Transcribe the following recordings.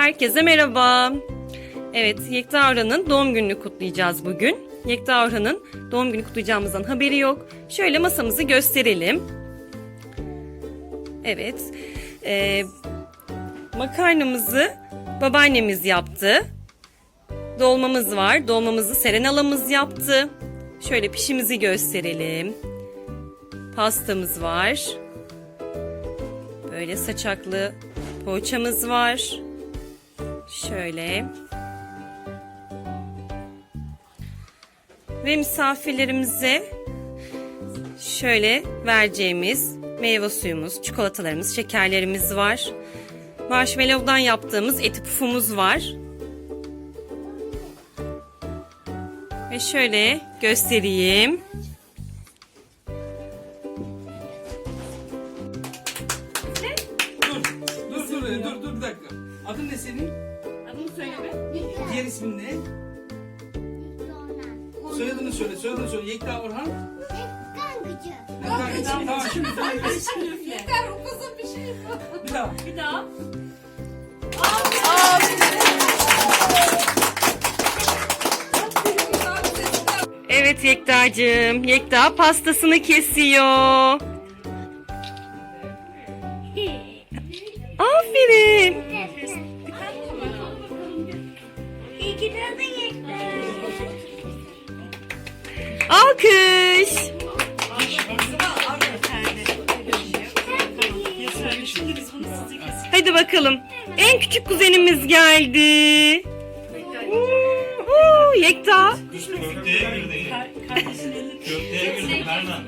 Herkese merhaba. Evet, Yekta Avra'nın doğum gününü kutlayacağız bugün. Yekta Avra'nın doğum günü kutlayacağımızdan haberi yok. Şöyle masamızı gösterelim. Evet, e, makarnamızı babaannemiz yaptı. Dolmamız var. Dolmamızı Seren halamız yaptı. Şöyle pişimizi gösterelim. Pastamız var. Böyle saçaklı poğaçamız var. Şöyle. Ve misafirlerimize şöyle vereceğimiz meyve suyumuz, çikolatalarımız, şekerlerimiz var. Marshmallow'dan yaptığımız eti pufumuz var. Ve şöyle göstereyim. Dur, dur, dur, dur, dur bir dakika. Adın ne senin? Adını söyleme. Diğer ismin ne? Soyadını söyle, soyadını söyle. Yekta Orhan. Yekta Geçim. Tamam, şimdi söyle. Yeter o kızın bir şey yok. Bir daha. Bir daha. Evet Yekta'cığım. Yekta pastasını kesiyor. Hadi bakalım. En küçük kuzenimiz geldi. Oo, Yekta. Köfteye girdin. Köfteye girdin Berna.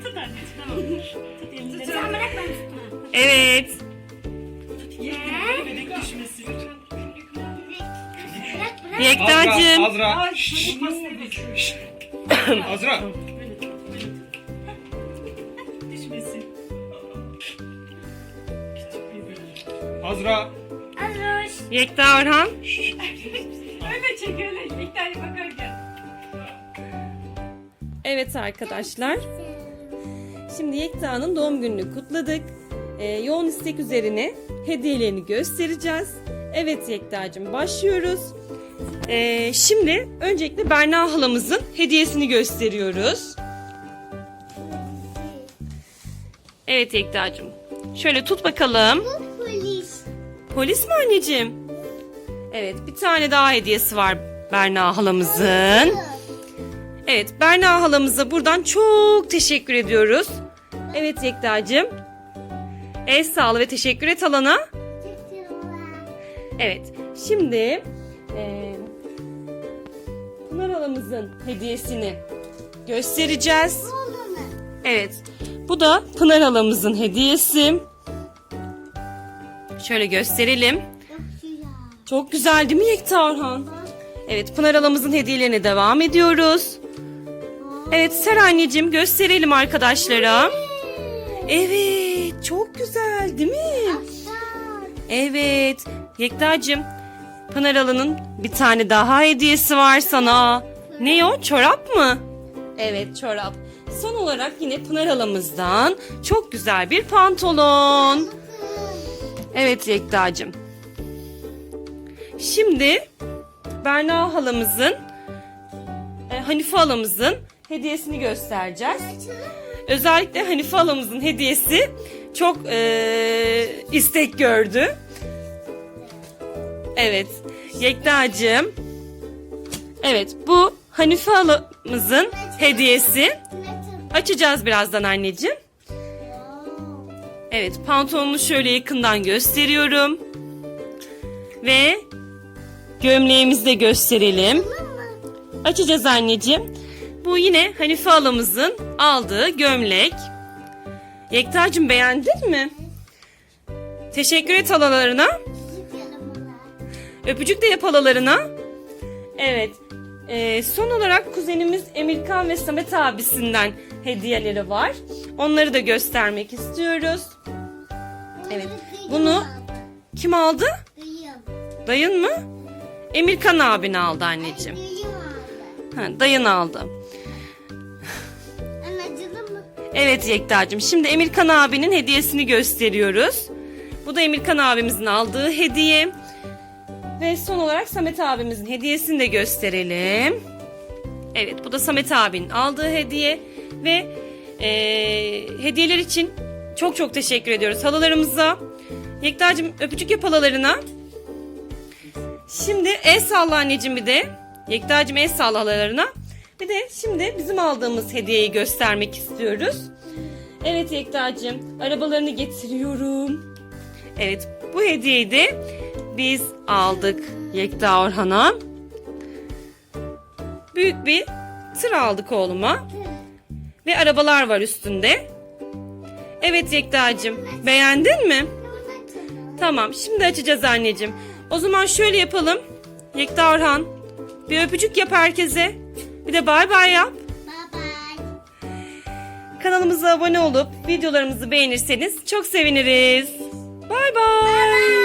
Sen bırak ben tutma. Evet. Bırak bırak. Yekta'cığım. Azra. Şşş. Azra. Azra. Azoş. Yekta Orhan. Öyle çek öyle. Yekta'ya bakarken. Evet arkadaşlar. Şimdi Yekta'nın doğum gününü kutladık. Ee, yoğun istek üzerine hediyelerini göstereceğiz. Evet Yekta'cığım başlıyoruz. Ee, şimdi öncelikle Berna halamızın hediyesini gösteriyoruz. Evet Yekta'cığım. Şöyle tut bakalım. Polis. Mi anneciğim? Evet bir tane daha hediyesi var Berna halamızın. Evet Berna halamıza buradan çok teşekkür ediyoruz. Evet Yekta'cığım. El sağlı ve teşekkür et halana. Evet şimdi e, Pınar halamızın hediyesini göstereceğiz. Evet bu da Pınar halamızın hediyesi. Şöyle gösterelim. Çok güzel değil mi Yekta Orhan? Evet Pınar halamızın hediyelerine devam ediyoruz. Evet Ser anneciğim gösterelim arkadaşlara. Evet çok güzel değil mi? Evet Yekta'cığım Pınar halanın bir tane daha hediyesi var sana. Ne o çorap mı? Evet çorap. Son olarak yine Pınar halamızdan çok güzel bir pantolon. Evet Yekta'cığım. Şimdi Berna halamızın, e, Hanife halamızın hediyesini göstereceğiz. Özellikle Hanife halamızın hediyesi çok e, istek gördü. Evet, Yekta'cığım. Evet, bu Hanife halamızın hediyesi. Açacağız birazdan anneciğim. Evet, pantolonunu şöyle yakından gösteriyorum. Ve gömleğimizi de gösterelim. Açacağız anneciğim. Bu yine Hanife halamızın aldığı gömlek. Yekta'cığım beğendin mi? Teşekkür et halalarına. Öpücük de yap halalarına. Evet. Ee, son olarak kuzenimiz Emirkan ve Samet abisinden hediyeleri var. Onları da göstermek istiyoruz. Evet. Bunu kim aldı? Dayın mı? Emirkan abin aldı anneciğim. Ha, dayın aldı. Evet Yekta'cığım. Şimdi Emirkan abinin hediyesini gösteriyoruz. Bu da Emirkan abimizin aldığı hediye. Ve son olarak Samet abimizin hediyesini de gösterelim. Evet bu da Samet abinin aldığı hediye ve eee, hediyeler için çok çok teşekkür ediyoruz halalarımıza. Yekta'cığım öpücük yap halalarına. Şimdi el salla anneciğim bir de. Yekta'cığım el salla halalarına. Bir de şimdi bizim aldığımız hediyeyi göstermek istiyoruz. Evet Yekta'cığım arabalarını getiriyorum. Evet bu hediyeyi de biz aldık Yekta Orhan'a. Büyük bir tır aldık oğluma. Ve arabalar var üstünde. Evet Yekta'cığım beğendin mi? Tamam şimdi açacağız anneciğim. O zaman şöyle yapalım. Yekta Orhan bir öpücük yap herkese. Bir de bay bay yap. Bye. Kanalımıza abone olup videolarımızı beğenirseniz çok seviniriz. Bay bay.